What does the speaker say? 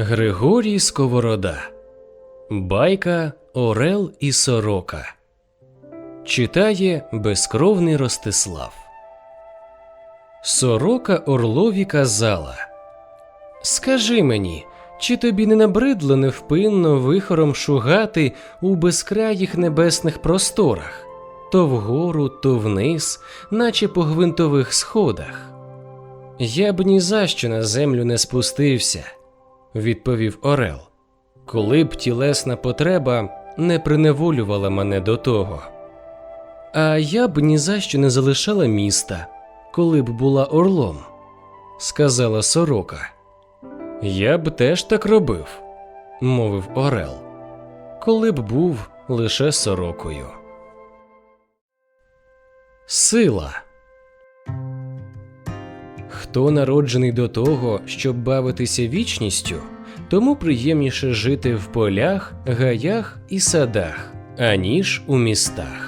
Григорій Сковорода. Байка Орел і Сорока. Читає безкровний Ростислав. Сорока Орлові казала. Скажи мені, чи тобі не набридло невпинно вихором шугати у безкраїх небесних просторах, то вгору, то вниз, наче по гвинтових сходах? Я б ні за що на землю не спустився, відповів Орел, коли б тілесна потреба не приневолювала мене до того. А я б ні за що не залишала міста, коли б була орлом, сказала сорока. Я б теж так робив, мовив Орел, коли б був лише сорокою. Сила. Хто народжений до того, щоб бавитися вічністю, тому приємніше жити в полях, гаях і садах, аніж у містах.